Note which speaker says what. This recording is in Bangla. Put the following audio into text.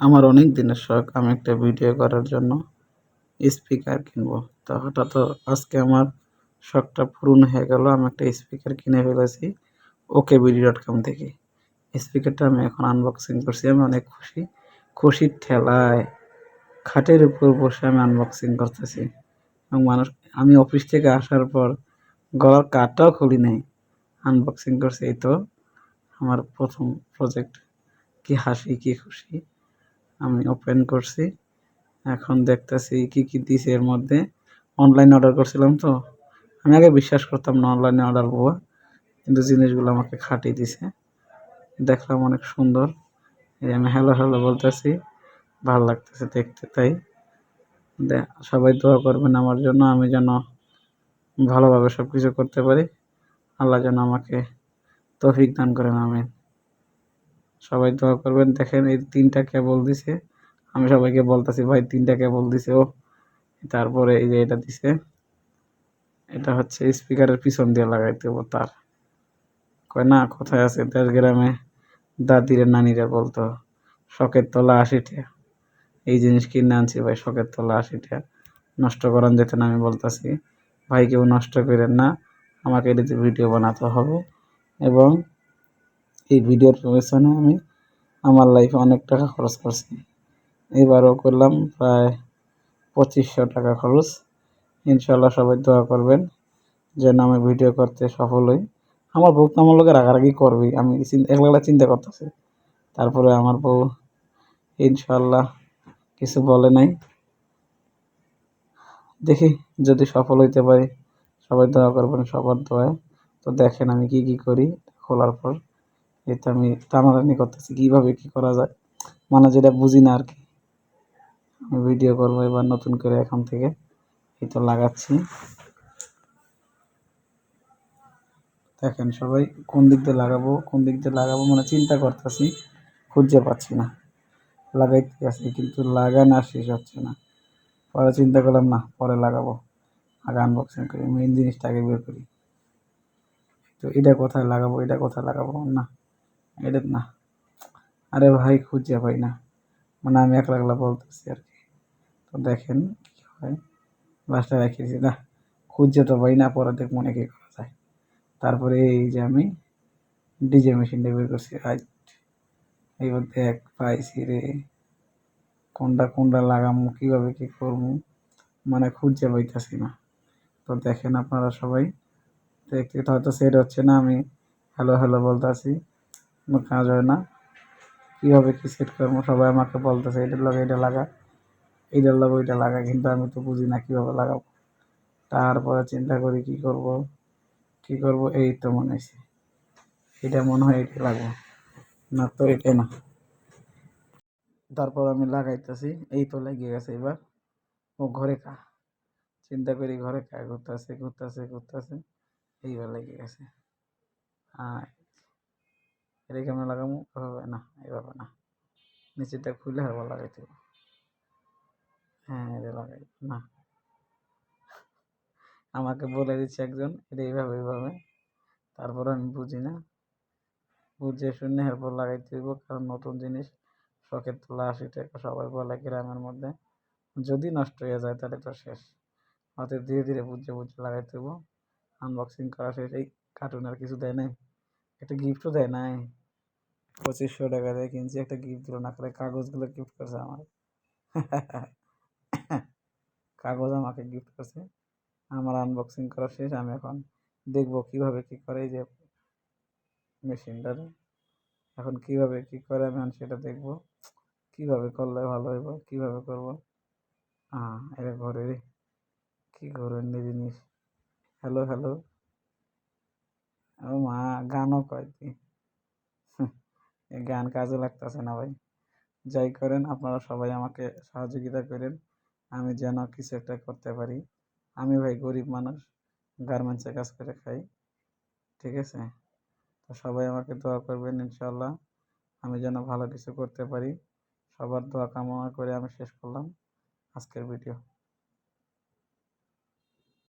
Speaker 1: আমার অনেক দিনের শখ, আমি একটা ভিডিও করার জন্য স্পিকার কিনবো। তো হঠাৎ আজকে আমার শখটা পূরণ হয়ে গেল, আমি একটা স্পিকার কিনে ফেলেছি ওকে বিডি ডট কম থেকে। স্পিকারটা আমি এখন আনবক্সিং করছি, আমি অনেক খুশি। খুশির ঠেলায়, খাটের উপর বসে আমি আনবক্সিং করতেছি। এবং মানুষ, আমি অফিস থেকে আসার পর গলার কাঠটাও খুলি নাই আনবক্সিং করছি। এই তো আমার প্রথম প্রজেক্ট কি হাসি, কি খুশি। আমি ওপেন করছি। এখন দেখতেছি কি কি দিছে এর মধ্যে। অনলাইনে অর্ডার করছিলাম তো। আমি আগে বিশ্বাস করতাম না অনলাইনে অর্ডার হওয়া কিন্তু জিনিসগুলো আমাকে খাটিয়ে দিছে। দেখলাম অনেক সুন্দর। এই আমি হ্যালো হ্যালো বলতেছি। ভালো লাগতেছে দেখতে তাই। সবাই দোয়া করবেন আমার জন্য। আমি যেন ভালোভাবে সব কিছু করতে পারি। আল্লাহ যেন আমাকে তৌফিক দান করেন, আমিন। সবাই দোয়া করবেন। দেখেন এই তিনটা কেবল দিছে। আমি সবাইকে বলতেছি, ভাই, তিনটা কেবল দিছে ও তারপরে এই যে এটা দিছে। এটা হচ্ছে স্পিকারের পিছন দিয়ে লাগাইতে হব তার। কয়, না, কোথায় আছে? দেশ গ্রামে। দাদিরে, নানিরা বলতো, শখের তলা আশিটা এই জিনিস কিনে আনছি ভাই, শখের তলা আশিটা নষ্ট করান যেত না, আমি বলতেছি। ভাই, কেউ নষ্ট করেন না, আমাকে এটাতে ভিডিও বানাতে হবে। এবং এই ভিডিওর পেছনে আমি আমার লাইফে অনেক টাকা খরচ করছি। এবারও করলাম প্রায় পঁচিশশো টাকা খরচ। ইনশাল্লাহ সবাই দোয়া করবেন যেন আমি ভিডিও করতে সফল হই। আমার বউ তো আমার লোকের রাগারাগি করবেই আমি একলা চিন্তা করতেছি। তারপরে আমার বউ ইনশাল্লাহ কিছু বলে নাই। দেখি যদি সফল হইতে পারি, সবাই দোয়া করবেন সবার দোয়ায়। তো দেখেন আমি কি কি করি খোলার পর। এতে আমি টানাটানি করতেছি, কীভাবে কী করা যায়? মানে যেটা বুঝি না আর কি আমি ভিডিও করব এবার নতুন করে এখন থেকে। এই তো লাগাচ্ছি। দেখেন সবাই কোন দিক দিয়ে লাগাবো, কোন দিক দিয়ে লাগাবো মানে চিন্তা করতেছি, খুঁজে পাচ্ছি না। লাগাইতে আসি কিন্তু লাগানো শেষ হচ্ছে না। পরে চিন্তা করলাম, না, পরে লাগাবো। আগে আনবক্সিং করি মেন জিনিসটা আগে বের করি। তো এটা কোথায় লাগাবো, এটা কোথায় লাগাবো? না। এটা না। আরে ভাই, খুঁজে পাই না। মানে আমি একলা একলা বলতেছি আর কি। তো দেখেন কী হয়। লাস্টে রেখেছি না, খুঁজে তো পাই না, পরে দেখ মনে কী করা যায়। তারপরে এই যে আমি ডিজে মেশিনটা বের করছি। রাইট এইবার দেখ পাইছি রে। কোনটা কোনটা লাগামু, কীভাবে কী করব মানে খুঁজে পাইতেছি না। তো দেখেন আপনারা সবাই, দেখতে হয়তো সেট হচ্ছে না, আমি হ্যালো হ্যালো বলতেছি। কোনো কাজ হয় না। কীভাবে কী সেট করব? সবাই আমাকে বলতেছে, এটার লগে এটা লাগা এইটার লগে ওইটা লাগা। কিন্তু আমি তো বুঝি না কীভাবে লাগাবো। তারপরে চিন্তা করি, কি করব? কি করব? এই তো মনে হয়েছে এটা মনে হয় এটা লাগবো। না তো এটা না। তারপর আমি লাগাইতেছি, এই তো লেগে গেছে এবার। ও ঘরে কা। চিন্তা করি ঘরে কা, ঘুরতেছে ঘুরতেছে ঘুরতেছে, এইবার লেগে গেছে। হ্যাঁ এটা কেমন লাগাবো? এভাবে না এভাবে না। নিচেরটা খুলে হারবার লাগাইতে হ্যাঁ এটা লাগাই, না। আমাকে বলে দিচ্ছে একজন, এটা এইভাবে এইভাবে। তারপর আমি বুঝি না। বুঝে শুনে এরপর লাগাইতে হইব, কারণ নতুন জিনিস শখের তোলা, আশি টাকা সবাই বলে গ্রামের মধ্যে। যদি নষ্ট হয়ে যায়, তাহলে তো শেষ। অতএব ধীরে ধীরে বুঝে বুঝে লাগাইতে হইব। আনবক্সিং করা শেষ, এই কার্টুনের কিছু দেয় নাই। একটা গিফটও দেয় নাই। পঁচিশশো টাকা দিয়ে কিনছি, একটা গিফট দিল, না করে কাগজগুলো গিফট করছে আমার কাগজ আমাকে গিফট করছে। আমার আনবক্সিং করা শেষ, আমি এখন দেখব কীভাবে কী করে যে মেশিনটারে এখন কীভাবে কী করে আমি সেটা দেখব। কীভাবে করলে ভালো হইব, কীভাবে করব? হ্যাঁ এটা ঘরে কী করবেন জিনিস হ্যালো হ্যালো ও মা, গানও কয় গান কাজে লাগতেছে না ভাই। যাই করেন, আপনারা সবাই আমাকে সহযোগিতা করেন। আমি যেন কিছু একটা করতে পারি। আমি ভাই গরিব মানুষ গার্মেন্টসে কাজ করে খাই। ঠিক আছে? তো সবাই আমাকে দোয়া করবেন ইনশাল্লাহ আমি যেন ভালো কিছু করতে পারি। সবার দোয়া কামনা করে আমি শেষ করলাম। আজকের ভিডিও।